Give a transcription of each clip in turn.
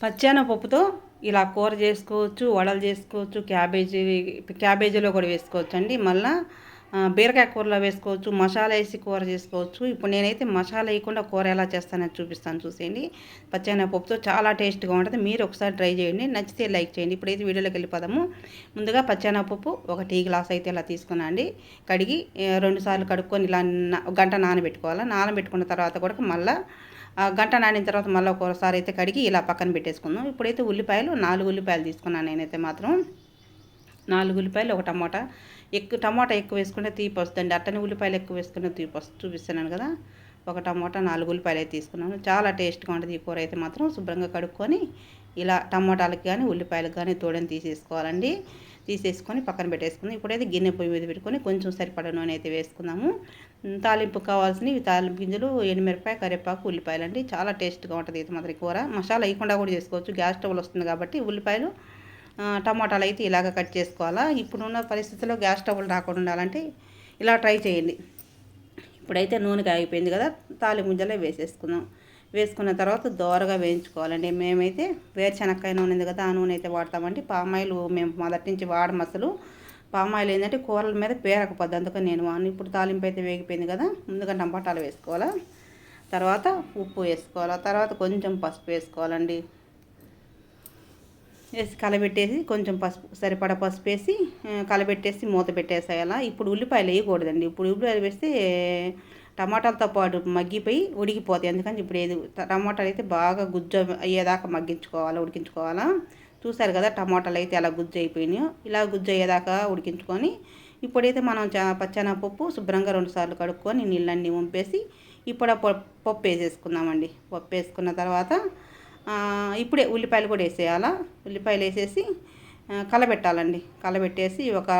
పచ్చాన పప్పుతో ఇలా కూర చేసుకోవచ్చు వడలు చేసుకోవచ్చు క్యాబేజీ క్యాబేజీలో కూడా వేసుకోవచ్చు అండి మళ్ళీ బీరకాయ కూరలో వేసుకోవచ్చు మసాలా వేసి కూర చేసుకోవచ్చు. ఇప్పుడు నేనైతే మసాలా వేయకుండా కూర ఎలా చేస్తానని చూపిస్తాను చూసేయండి. పచ్చాన పప్పుతో చాలా టేస్ట్గా ఉంటుంది. మీరు ఒకసారి ట్రై చేయండి. నచ్చితే లైక్ చేయండి. ఇప్పుడైతే వీడియోలోకి వెళ్ళిపోదాము. ముందుగా పచ్చాన పప్పు ఒక టీ గ్లాస్ అయితే ఇలా తీసుకున్నాండి. కడిగి రెండుసార్లు కడుక్కొని ఇలా గంట నానబెట్టుకోవాలి. నానబెట్టుకున్న తర్వాత కూడా మళ్ళీ గంట నానిన తర్వాత మళ్ళీ ఒకసారి అయితే కడిగి ఇలా పక్కన పెట్టేసుకుందాం. ఇప్పుడైతే ఉల్లిపాయలు నాలుగు ఉల్లిపాయలు తీసుకున్నాను నేనైతే మాత్రం. నాలుగు ఉల్లిపాయలు ఒక టమాటా ఎక్కువ టమాటా ఎక్కువ వేసుకుంటే తీపి వస్తుంది అట్టని ఉల్లిపాయలు ఎక్కువ వేసుకుంటే తీపి వస్తుంది చూపిస్తున్నాను కదా. ఒక టమాటా నాలుగు ఉల్లిపాయలు అయితే తీసుకున్నాను. చాలా టేస్ట్గా ఉంటుంది ఈ కూర అయితే మాత్రం. శుభ్రంగా కడుక్కొని ఇలా టమాటాలకు కానీ ఉల్లిపాయలకు కానీ తోడని తీసేసుకోవాలండి. తీసేసుకొని పక్కన పెట్టేసుకుందాం. ఇప్పుడైతే గిన్నె పొయ్యి మీద పెట్టుకొని కొంచెం సరిపడ నూనె అయితే వేసుకుందాము. తాలింపు కావాల్సినవి తాలింపు గింజలు ఎండుమిరపాయ కరివేపాకు ఉల్లిపాయలు అండి చాలా టేస్ట్గా ఉంటుంది ఇది మాత్రం కూర. మసాలా వేయకుండా కూడా చేసుకోవచ్చు. గ్యాస్ స్టవ్లు వస్తుంది కాబట్టి ఉల్లిపాయలు టమాటాలు అయితే ఇలాగ కట్ చేసుకోవాలా. ఇప్పుడున్న పరిస్థితుల్లో గ్యాస్ స్టవ్లు రాకుండా ఉండాలంటే ఇలా ట్రై చేయండి. ఇప్పుడైతే నూనె ఆగిపోయింది కదా తాలి గింజలే వేసేసుకుందాం. వేసుకున్న తర్వాత దోరగా వేయించుకోవాలండి. మేమైతే వేరుశనక్కాయ నూనె ఉంది కదా ఆ నూనె అయితే వాడతామండి. పామాయిల్ మేము మొదటి నుంచి వాడము అసలు. పామాయిల్ ఏంటంటే కూరల మీద పేరకపోద్ది అందుకని నేను వాడిని. ఇప్పుడు తాలింపు అయితే వేగిపోయింది కదా ముందుగా టమాటాలు వేసుకోవాలా. తర్వాత ఉప్పు వేసుకోవాలా. తర్వాత కొంచెం పసుపు వేసుకోవాలండి. వేసి కలబెట్టేసి కొంచెం పసుపు సరిపడ పసుపు వేసి కలబెట్టేసి మూత పెట్టేసేయాలా. ఇప్పుడు ఉల్లిపాయలు వేయకూడదండి. ఇప్పుడు ఉల్లిపాయలు వేస్తే టమాటాలతో పాటు మగ్గిపోయి ఉడికిపోతాయి. అందుకని ఇప్పుడు ఏది టమాటాలు అయితే బాగా గుజ్జు అయ్యేదాకా మగ్గించుకోవాలా ఉడికించుకోవాలా. చూసారు కదా టమాటాలు అయితే ఎలా గుజ్జు అయిపోయినాయో. ఇలా గుజ్జు అయ్యేదాకా ఉడికించుకొని ఇప్పుడైతే మనం పచ్చెనపప్పు శుభ్రంగా రెండుసార్లు కడుక్కొని నీళ్ళన్నీ వంపేసి ఇప్పుడు పప్పు వేసేసుకుందామండి. పప్పు వేసుకున్న తర్వాత ఇప్పుడే ఉల్లిపాయలు కూడా వేసేయాలా? ఉల్లిపాయలు వేసేసి కలబెట్టాలండి. కలబెట్టేసి ఒక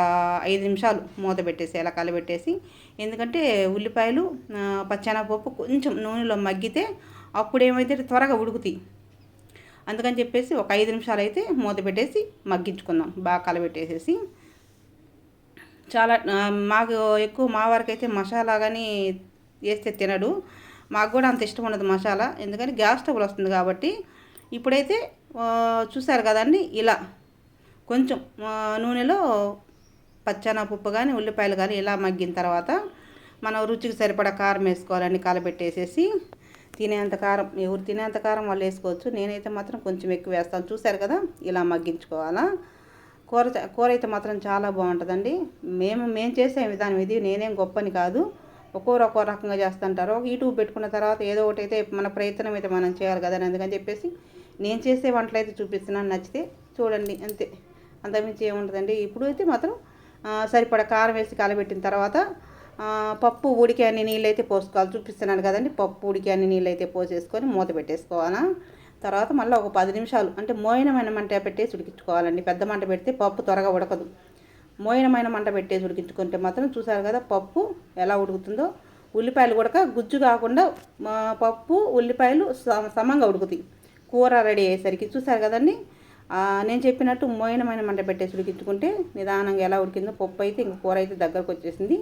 ఐదు నిమిషాలు మూత పెట్టేసి అలా కలబెట్టేసి. ఎందుకంటే ఉల్లిపాయలు పచ్చెనగపప్పు కొంచెం నూనెలో మగ్గితే అప్పుడు ఏమైతే త్వరగా ఉడుకుతాయి. అందుకని చెప్పేసి ఒక ఐదు నిమిషాలు అయితే మూత పెట్టేసి మగ్గించుకుందాం. బాగా కలబెట్టేసేసి. చాలా మాకు ఎక్కువ మా వారికి అయితే మసాలా కానీ వేస్తే తినడు. మాకు కూడా అంత ఇష్టం ఉండదు మసాలా. ఎందుకంటే గ్యాస్ స్టవ్ వస్తుంది కాబట్టి ఇప్పుడైతే చూసారు కదండి ఇలా. కొంచెం నూనెలో పప్పు కానీ ఉల్లిపాయలు కానీ ఇలా మగ్గిన తర్వాత మనం రుచికి సరిపడా కారం వేసుకోవాలని కలబెట్టేసేసి. తినేంత కారం ఎవరు తినేంత కారం వాళ్ళు వేసుకోవచ్చు. నేనైతే మాత్రం కొంచెం ఎక్కువ వేస్తాను. చూసారు కదా ఇలా మగ్గించుకోవాలా. కూర కూర అయితే మాత్రం చాలా బాగుంటుందండి. మేము మేము చేసే విధానం ఇది నేనేం గొప్పని కాదు. ఒక్కొరు ఒక్కో రకంగా చేస్తుంటారు. ఒక యూట్యూబ్ పెట్టుకున్న తర్వాత ఏదో ఒకటి అయితే మన ప్రయత్నం అయితే మనం చేయాలి కదా అందుకని చెప్పేసి నేను చేసే వంటలు అయితే చూపిస్తున్నాను. నచ్చితే చూడండి. అంతే. అంతకుమించి ఏముంటుందండి ఇప్పుడు అయితే మాత్రం సరిపడ కారం వేసి కలబెట్టిన తర్వాత పప్పు ఉడికి అన్ని నీళ్ళు అయితే పోసుకోవాలి. చూపిస్తున్నాను కదండి. పప్పు ఉడికి అన్ని నీళ్ళు అయితే పోసేసుకొని మూత పెట్టేసుకోవాలా? తర్వాత మళ్ళీ ఒక పది నిమిషాలు అంటే మోయినమైన మంట పెట్టేసి ఉడికించుకోవాలండి. పెద్ద మంట పెడితే పప్పు త్వరగా ఉడకదు. మోయినమైన మంట పెట్టేసి ఉడికించుకుంటే మాత్రం చూసారు కదా పప్పు ఎలా ఉడుకుతుందో? ఉల్లిపాయలు కూడా గుజ్జు కాకుండా పప్పు ఉల్లిపాయలు సమంగా ఉడుకుతాయి. కూర రెడీ అయ్యేసరికి చూసారు కదండి? నేను చెప్పినట్టు మోయనమైన మంట పెట్టేసి ఉడికించుకుంటే నిదానంగా ఎలా ఉడికిందో పప్పు అయితే ఇంక కూర అయితే దగ్గరకు వచ్చేసింది.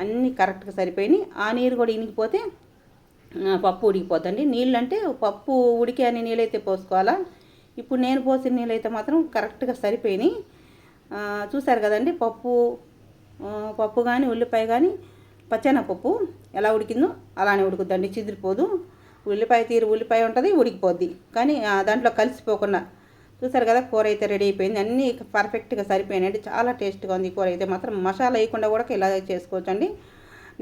అన్నీ కరెక్ట్గా సరిపోయినాయి. ఆ నీరు కూడా ఇనికిపోతే పప్పు ఉడికిపోతుంది నీళ్ళు అంటే పప్పు ఉడికి అనే నీళ్ళు అయితే పోసుకోవాలా? ఇప్పుడు నేను పోసిన నీళ్ళు అయితే మాత్రం కరెక్ట్గా సరిపోయినాయి. చూసారు కదండి పప్పు పప్పు కానీ ఉల్లిపాయ కానీ పచ్చెనపప్పు ఎలా ఉడికిందో అలానే ఉడుకుద్దండి చిదిరిపోదు. ఉల్లిపాయ తీరు ఉల్లిపాయ ఉంటుంది ఉడికిపోద్ది. కానీ దాంట్లో కలిసిపోకుండా చూసారు కదా కూర అయితే రెడీ అయిపోయింది. అన్నీ పర్ఫెక్ట్గా సరిపోయినాయండి చాలా టేస్ట్గా ఉంది కూర అయితే. మాత్రం మసాలా వేయకుండా కూడా ఇలా చేసుకోవచ్చండి.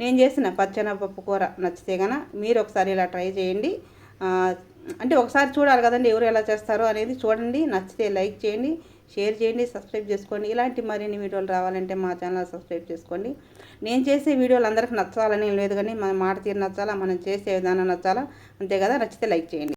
నేను చేసిన పచ్చెనపప్పు కూర నచ్చితే కనుక మీరు ఒకసారి ఇలా ట్రై చేయండి. అంటే ఒకసారి చూడాలి కదండి ఎవరు ఎలా చేస్తారో అనేది చూడండి నచ్చితే లైక్ చేయండి. షేర్ చేయండి సబ్స్క్రైబ్ చేసుకోండి. ఇలాంటి మరిన్ని వీడియోలు రావాలంటే మా ఛానల్ సబ్స్క్రైబ్ చేసుకోండి. నేను చేసే వీడియోలు అందరికీ నచ్చాలని లేదు కానీ మన మాట తీరు నచ్చాలా మనం చేసే విధానం నచ్చాలా అంతే కదా? నచ్చితే లైక్ చేయండి.